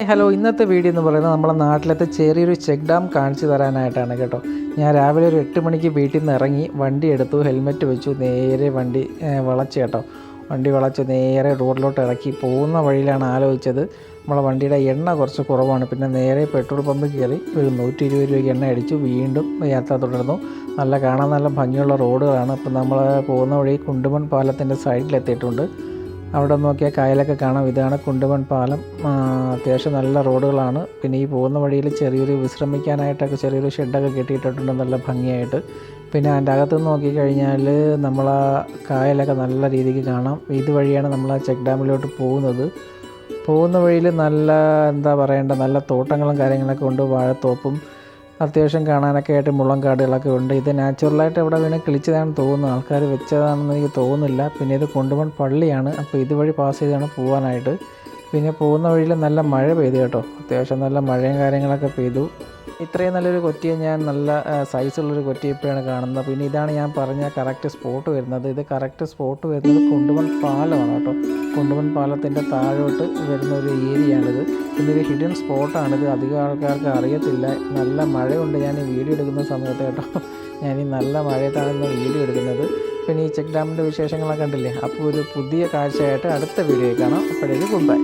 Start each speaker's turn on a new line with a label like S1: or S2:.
S1: Hello ഇന്നത്തെ video എന്ന് പറയുന്നത് നമ്മുടെ നാട്ടിലത്തെ ചെറിയൊരു ചെക്ക് ഡാം കാണിച്ചു തരാനായിട്ടാണ് കേട്ടോ. ഞാൻ രാവിലെ ഒരു എട്ട് മണിക്ക് വീട്ടിൽ നിന്ന് ഇറങ്ങി വണ്ടി എടുത്തു ഹെൽമെറ്റ് വെച്ചു നേരെ വണ്ടി വളച്ച് കേട്ടോ. വണ്ടി വളച്ച് നേരെ റോഡിലോട്ട് ഇറക്കി പോകുന്ന വഴിയിലാണ് ആലോചിച്ചത്. നമ്മളെ വണ്ടിയുടെ എണ്ണ കുറച്ച് കുറവാണ്. പിന്നെ നേരെ പെട്രോൾ പമ്പ് കയറി ഒരു നൂറ്റി ഇരുപത് രൂപയ്ക്ക് എണ്ണ അടിച്ചു വീണ്ടും യാത്ര തുടർന്നു. നല്ല കാണാൻ നല്ല ഭംഗിയുള്ള റോഡുകളാണ്. ഇപ്പം നമ്മൾ പോകുന്ന വഴി കുണ്ടുമൺ പാലത്തിന്റെ സൈഡിലെത്തിയിട്ടുണ്ട്. അവിടെ നോക്കിയാൽ കായലൊക്കെ കാണാം. ഇതാണ് കുണ്ടുമൺ പാലം. അത്യാവശ്യം നല്ല റോഡുകളാണ്. പിന്നെ ഈ പോകുന്ന വഴിയിൽ ചെറിയൊരു വിശ്രമിക്കാനായിട്ടൊക്കെ ചെറിയൊരു ഷെഡൊക്കെ കെട്ടിയിട്ടിട്ടുണ്ട് നല്ല ഭംഗിയായിട്ട്. പിന്നെ അതിന്റെ അകത്ത് നോക്കിക്കഴിഞ്ഞാൽ നമ്മൾ ആ കായലൊക്കെ നല്ല രീതിക്ക് കാണാം. ഇതുവഴിയാണ് നമ്മൾ ആ ചെക്ക് ഡാമിലോട്ട് പോകുന്നത്. പോകുന്ന വഴിയിൽ നല്ല എന്താ പറയേണ്ട നല്ല തോട്ടങ്ങളും കാര്യങ്ങളൊക്കെ ഉണ്ട്. വാഴത്തോപ്പും അത്യാവശ്യം കാണാനൊക്കെ ആയിട്ട് മുള്ളം കാടുകളൊക്കെ ഉണ്ട്. ഇത് നാച്ചുറലായിട്ട് ഇവിടെ വീണ് കിളിച്ചതാണെന്ന് തോന്നുന്നു. ആൾക്കാർ വെച്ചതാണെന്ന് എനിക്ക് തോന്നുന്നില്ല. പിന്നെ ഇത് കൊണ്ടുപോകാൻ പള്ളിയാണ്. അപ്പോൾ ഇതുവഴി പാസ് ചെയ്താണ് പോകാനായിട്ട്. പിന്നെ പോകുന്ന വഴിയിൽ നല്ല മഴ പെയ്തു കേട്ടോ. അത്യാവശ്യം നല്ല മഴയും കാര്യങ്ങളൊക്കെ പെയ്തു. ഇത്രയും നല്ലൊരു കൊറ്റിയെ ഞാൻ നല്ല സൈസുള്ളൊരു കൊറ്റി ഇപ്പോഴാണ് കാണുന്നത്. പിന്നെ ഇതാണ് ഞാൻ പറഞ്ഞ കറക്റ്റ് സ്പോട്ട് വരുന്നത്. ഇത് കറക്റ്റ് സ്പോട്ട് വരുന്നത് കുണ്ടുമൺ പാലമാണ് കേട്ടോ. കുണ്ടുമൺ പാലത്തിന്റെ താഴോട്ട് വരുന്ന ഒരു ഏരിയയാണിത്. പിന്നെ ഒരു ഹിഡൻ സ്പോട്ടാണിത് അധികം ആൾക്കാർക്ക് അറിയത്തില്ല. നല്ല മഴയുണ്ട്. ഞാൻ ഈ വീഡിയോ എടുക്കുന്ന സമയത്ത് കേട്ടോ. ഞാൻ ഈ നല്ല മഴയത്താണ് ഇന്ന് വീഡിയോ എടുക്കുന്നത്. പിന്നെ ഈ ചെക്ക് ഡാമിന്റെ വിശേഷങ്ങളൊക്കെ കണ്ടില്ലേ? അപ്പോൾ ഒരു പുതിയ കാഴ്ചയായിട്ട് അടുത്ത വീഡിയോ കാണാം. അപ്പോഴേക്ക് ഗുഡ് ബൈ